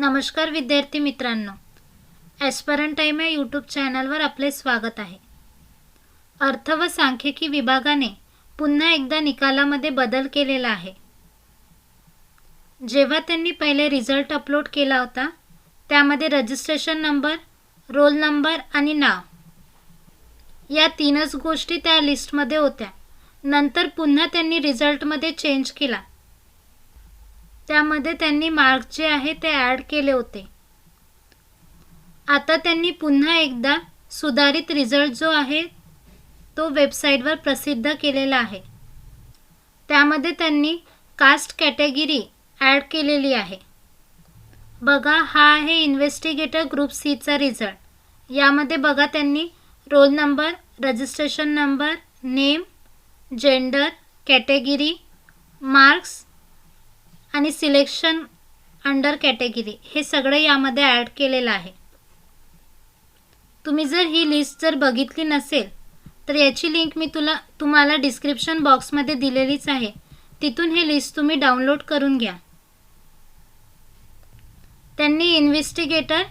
नमस्कार विद्यार्थी मित्रांनो. ॲस्परन टाईम या यूट्यूब चॅनलवर आपले स्वागत आहे. अर्थ व सांख्यिकी विभागाने पुन्हा एकदा निकालामध्ये बदल केलेला आहे. जेव्हा त्यांनी पहिले रिझल्ट अपलोड केला होता त्यामध्ये रजिस्ट्रेशन नंबर रोल नंबर आणि नाव. या तीनच गोष्टी त्या लिस्टमध्ये होत्या. नंतर पुन्हा त्यांनी रिझल्टमध्ये चेंज केला. त्यामध्ये त्यांनी मार्क जे आहे ते ॲड केले होते. आता त्यांनी पुन्हा एकदा सुधारित रिझल्ट जो आहे तो वेबसाईटवर प्रसिद्ध केलेला आहे. त्यामध्ये त्यांनी कास्ट कॅटेगिरी ॲड केलेली आहे. बघा हा आहे इन्व्हेस्टिगेटर ग्रुप सीचा रिझल्ट. यामध्ये बघा त्यांनी roll number registration number name gender category marks आणि सिलेक्शन अंडर कॅटेगरी हे सगळं यामध्ये ॲड केलेलं आहे. तुम्ही जर ही लिस्ट जर बघितली नसेल तर याची लिंक मी तुला तुम्हाला डिस्क्रिप्शन बॉक्समध्ये दिलेलीच आहे. तिथून ही लिस्ट तुम्ही डाउनलोड करून घ्या. त्यांनी इन्व्हेस्टिगेटर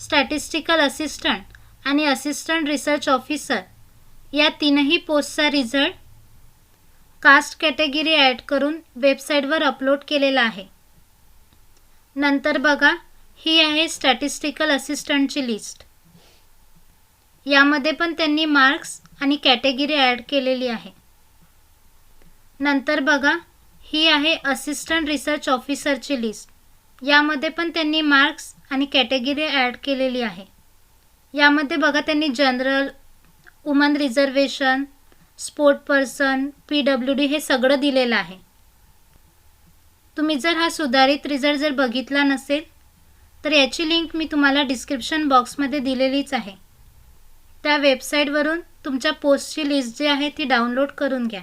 स्टॅटिस्टिकल असिस्टंट आणि असिस्टंट रिसर्च ऑफिसर या तीनही पोस्टचा रिझल्ट कास्ट कॅटेगरी ॲड करून वेबसाईटवर अपलोड केलेला आहे. नंतर बघा ही आहे स्टॅटिस्टिकल असिस्टंटची लिस्ट. यामध्ये पण त्यांनी मार्क्स आणि कॅटेगरी ॲड केलेली आहे. नंतर बघा ही आहे असिस्टंट रिसर्च ऑफिसरची लिस्ट. यामध्ये पण त्यांनी मार्क्स आणि कॅटेगरी ॲड केलेली आहे. यामध्ये बघा त्यांनी general woman reservation sport person P W D हे सगळं दिलेलं आहे. तुम्ही जर हा सुधारित रिझल्ट जर बघितला नसेल तर याची लिंक मी तुम्हाला डिस्क्रिप्शन बॉक्समध्ये दिलेलीच आहे. त्या वेबसाईटवरून तुमच्या पोस्टची लिस्ट जी आहे ती डाउनलोड करून घ्या.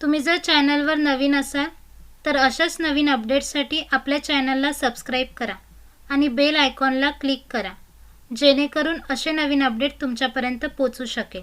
तुम्ही जर चॅनलवर नवीन असाल तर अशाच नवीन अपडेट्ससाठी आपल्या चॅनलला सबस्क्राईब करा आणि बेल आयकॉनला क्लिक करा जेणेकरून असे नवीन अपडेट तुमच्यापर्यंत पोचू शकेल.